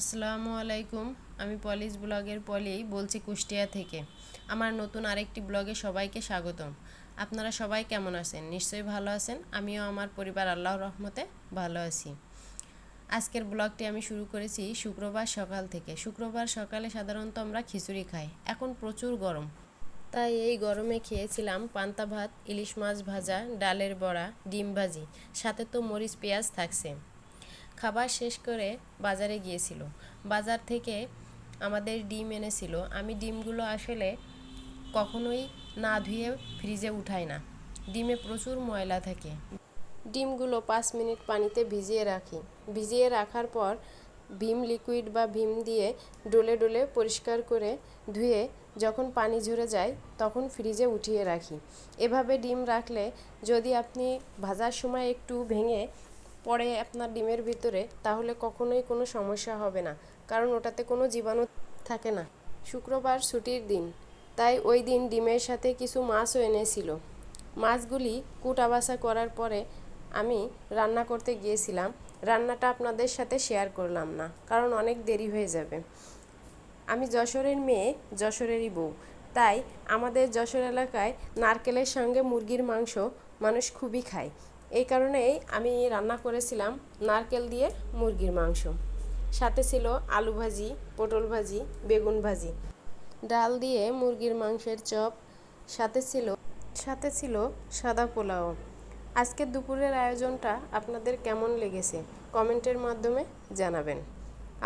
আসসালামু আলাইকুম, আমি পলিশ ব্লগের পলি, বলছি কুষ্টিয়া থেকে। আমার নতুন আরেকটি ব্লগে সবাইকে স্বাগতম। আপনারা সবাই কেমন আছেন? নিশ্চয়ই ভালো আছেন। আমিও আমার পরিবার আল্লাহর রহমতে ভালো আছি। আজকের ব্লগটি আমি শুরু করেছি শুক্রবার সকাল থেকে। শুক্রবার সকালে সাধারণত আমরা খিচুড়ি খাই। এখন প্রচুর গরম। তাই এই গরমে খেয়েছিলাম পান্তা ভাত, ইলিশ মাছ ভাজা, ডালের বড়া, ডিম ভাজি। সাথে তো মরিচ, পেঁয়াজ থাকছে। খাবার শেষ করে বাজারে গিয়েছিল। বাজার থেকে আমাদের ডিম এনেছিল। আমি ডিমগুলো আসলে কখনোই না ধুয়ে ফ্রিজে উঠাই না। ডিমে প্রচুর ময়লা থাকে। ডিমগুলো পাঁচ মিনিট পানিতে ভিজিয়ে রাখি। ভিজিয়ে রাখার পর ভীম লিকুইড বা ভীম দিয়ে ডলে ডলে পরিষ্কার করে ধুয়ে যখন পানি ঝরে যায় তখন ফ্রিজে উঠিয়ে রাখি। এভাবে ডিম রাখলে যদি আপনি ভাজার সময় একটু ভেঙে পড়ে আপনার ডিমের ভিতরে, তাহলে কখনোই কোনো সমস্যা হবে না। কারণ ওটাতে কোনো জীবাণু থাকে না। শুক্রবার ছুটির দিন, তাই ওই দিন ডিমের সাথে কিছু মাছও এনেছিল। মাছগুলি কুটাবাসা করার পরে আমি রান্না করতে গিয়েছিলাম। রান্নাটা আপনাদের সাথে শেয়ার করলাম না, কারণ অনেক দেরি হয়ে যাবে। আমি যশোরের মেয়ে, যশোরেরই বউ। তাই আমাদের যশোর এলাকায় নারকেলের সঙ্গে মুরগির মাংস মানুষ খুবই খায়। এই কারণেই আমি রান্না করেছিলাম নারকেল দিয়ে মুরগির মাংস। সাথে ছিল আলু ভাজি, পটল ভাজি, বেগুন ভাজি। ডাল দিয়ে মুরগির মাংসের চপ, সাথে ছিল সাথে ছিল সাদা পোলাও। আজকে দুপুরের আয়োজনটা আপনাদের কেমন লেগেছে কমেন্টের মাধ্যমে জানাবেন।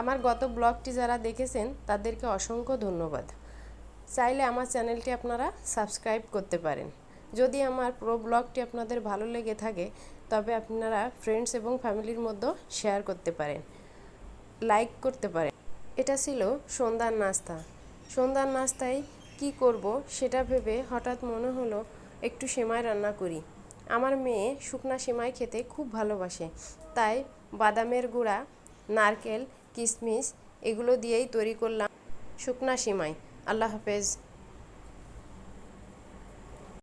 আমার গত ব্লগটি যারা দেখেছেন তাদেরকে অসংখ্য ধন্যবাদ। চাইলে আমার চ্যানেলটি আপনারা সাবস্ক্রাইব করতে পারেন। যদি আমার প্রো ব্লগটি আপনাদের ভালো লেগে থাকে, তবে আপনারা ফ্রেন্ডস এবং ফ্যামিলির মধ্যে শেয়ার করতে পারেন। লাইক করতে পারেন। এটা ছিল সন্ধ্যার নাস্তা। সন্ধ্যার নাস্তায় কি করব সেটা ভেবে হঠাৎ মনে হলো, একটু সেমাই রান্না করি। আমার মেয়ে শুকনা সেমাই খেতে খুব ভালোবাসে। তাই বাদামের গুঁড়া, নারকেল, কিশমিশ এগুলো দিয়েই তৈরি করলাম শুকনা সেমাই। আল্লাহ হাফেজ।